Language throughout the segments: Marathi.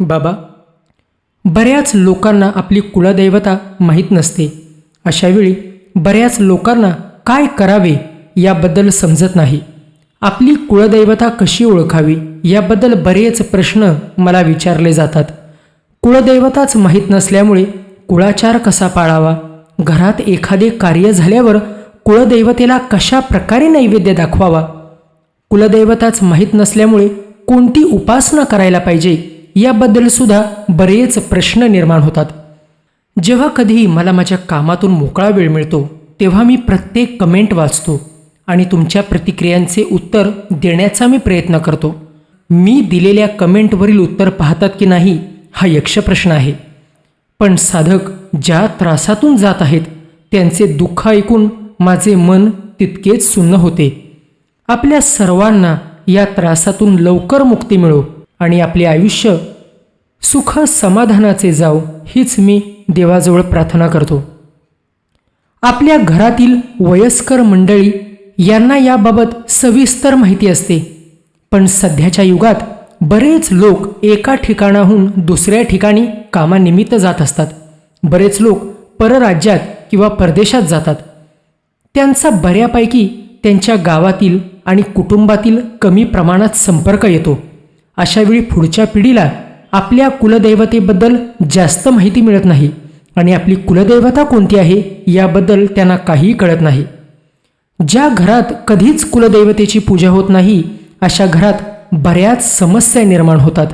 बाबा बऱ्याच लोकांना आपली कुलदैवता माहीत नसते. अशावेळी बऱ्याच लोकांना काय करावे याबद्दल समजत नाही. आपली कुळदैवता कशी ओळखावी याबद्दल बरेच प्रश्न मला विचारले जातात. कुळदैवताच माहीत नसल्यामुळे कुळाचार कसा पाळावा? घरात एखादे कार्य झाल्यावर कुळदैवतेला कशा प्रकारे नैवेद्य दाखवावा? कुलदैवताच माहीत नसल्यामुळे कोणती उपासना करायला पाहिजे? याबद्दल सुद्धा बरेच प्रश्न निर्माण होतात. जेव्हा कधीही मला माझ्या कामातून मोकळा वेळ मिळतो तेव्हा मी प्रत्येक कमेंट वाचतो आणि तुमच्या प्रतिक्रियांचे उत्तर देण्याचा मी प्रयत्न करतो. मी दिलेल्या कमेंटवरील उत्तर पाहतात की नाही हा यक्षप्रश्न आहे. पण साधक ज्या त्रासातून जात आहेत त्यांचे दुःख ऐकून माझे मन तितकेच सुन्न होते. आपल्या सर्वांना या त्रासातून लवकर मुक्ती मिळो. आणि आपले आयुष्य सुख समाधानाचे जाव हीच मी देवाजवळ प्रार्थना करतो. आपल्या घरातील वयस्कर मंडळी यांना याबाबत सविस्तर माहिती असते. पण सध्याच्या युगात बरेच लोक एका ठिकाणाहून दुसऱ्या ठिकाणी कामानिमित्त जात असतात. बरेच लोक परराज्यात किंवा परदेशात जातात. त्यांचा बऱ्यापैकी त्यांच्या गावातील आणि कुटुंबातील कमी प्रमाणात संपर्क येतो. अशावेळी पुढच्या पिढीला आपल्या कुलदैवतेबद्दल जास्त माहिती मिळत नाही आणि आपली कुलदैवता कोणती आहे याबद्दल त्यांना काहीही कळत नाही. ज्या घरात कधीच कुलदैवतेची पूजा होत नाही अशा घरात बऱ्याच समस्या निर्माण होतात.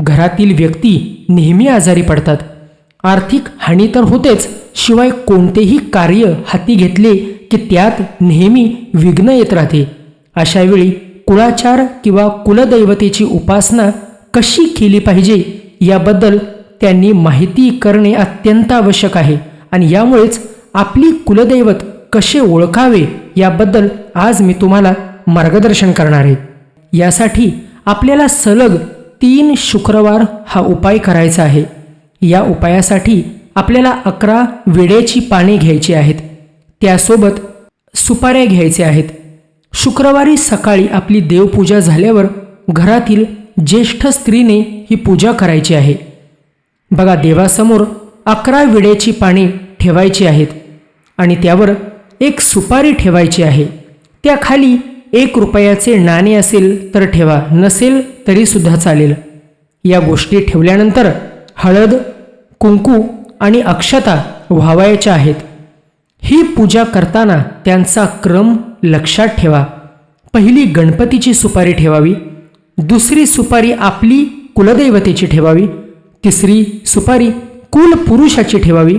घरातील व्यक्ती नेहमी आजारी पडतात. आर्थिक हानी तर होतेच शिवाय कोणतेही कार्य हाती घेतले की त्यात नेहमी विघ्न येत राहते. अशावेळी कुळाचार किंवा कुलदैवतेची उपासना कशी केली पाहिजे याबद्दल त्यांनी माहिती करणे अत्यंत आवश्यक आहे. आणि यामुळेच आपली कुलदैवत कसे ओळखावे याबद्दल आज मी तुम्हाला मार्गदर्शन करणार आहे. यासाठी आपल्याला सलग तीन शुक्रवार हा उपाय करायचा आहे. या उपायासाठी आपल्याला अकरा विड्याची पाने घ्यायची आहेत. त्यासोबत सुपाऱ्या घ्यायच्या आहेत. शुक्रवारी सकाळी आपली देवपूजा झाल्यावर घरातील ज्येष्ठ स्त्रीने ही पूजा करायची आहे. बघा देवासमोर अकरा विड्याची पाने ठेवायची आहेत आणि त्यावर एक सुपारी ठेवायची आहे. त्याखाली एक रुपयाचे नाणे असेल तर ठेवा नसेल तरीसुद्धा चालेल. या गोष्टी ठेवल्यानंतर हळद कुंकू आणि अक्षता व्हावायच्या आहेत. ही पूजा करताना त्यांचा क्रम लक्षात ठेवा. पहिली गणपतीची सुपारी ठेवावी. दुसरी सुपारी आपली कुलदैवतेची ठेवावी. तिसरी सुपारी कुलपुरुषाची ठेवावी.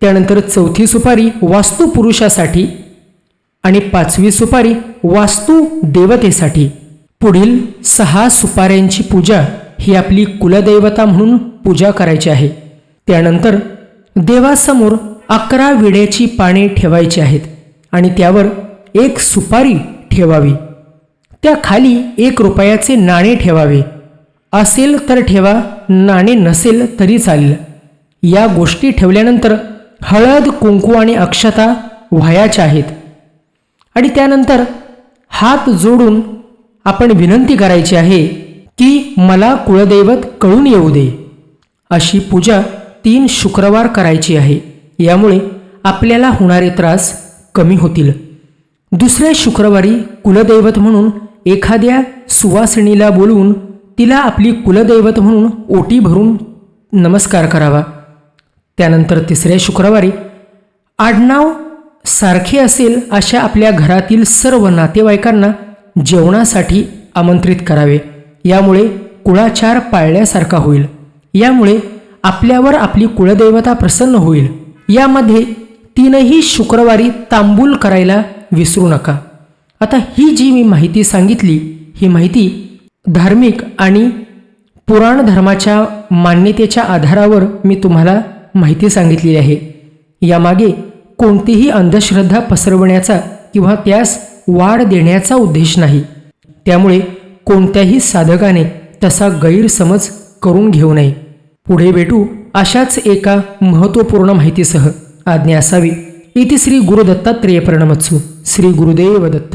त्यानंतर चौथी सुपारी वास्तुपुरुषासाठी आणि पाचवी सुपारी वास्तू देवतेसाठी पुढील सहा सुपाऱ्यांची पूजा ही आपली कुलदैवता म्हणून पूजा करायची आहे. त्यानंतर देवासमोर अकरा विड्याची पाने ठेवायची आहेत आणि त्यावर एक सुपारी ठेवावी. त्या खाली एक रुपयाचे नाणे ठेवावे. असेल तर ठेवा नाणे नसेल तरी चालेल. या गोष्टी ठेवल्यानंतर हळद कुंकू आणि अक्षता व्हायाच्या आहेत. आणि त्यानंतर हात जोडून आपण विनंती करायची आहे की मला कुळदैवत कळून येऊ दे. अशी पूजा तीन शुक्रवार करायची आहे. यामुळे आपल्याला होणारे त्रास कमी होतील. दुसऱ्या शुक्रवारी कुलदैवत म्हणून एखाद्या सुवासिनीला बोलवून तिला आपली कुलदैवत म्हणून ओटी भरून नमस्कार करावा. त्यानंतर तिसऱ्या शुक्रवारी आडनाव सारखे असेल अशा आपल्या घरातील सर्व नातेवाईकांना जेवणासाठी आमंत्रित करावे. यामुळे कुळाचार पाळल्यासारखा होईल. यामुळे आपल्यावर आपली कुळदैवता प्रसन्न होईल. यामध्ये तीनही शुक्रवारी तांबूल करायला विसरू नका. आता ही जी मी माहिती सांगितली ही माहिती धार्मिक आणि पुराण धर्माच्या मान्यतेच्या आधारावर मी तुम्हाला माहिती सांगितलेली आहे. यामागे कोणतीही अंधश्रद्धा पसरवण्याचा किंवा त्यास वाढ देण्याचा उद्देश नाही. त्यामुळे कोणत्याही साधकाने तसा गैरसमज करून घेऊ नये. पुढे भेटू अशाच एका महत्त्वपूर्ण माहितीसह. आज्ञा असावी. इति श्री गुरुदत्तात्रेयपरिणमत्सु। श्री गुरुदेव दत्त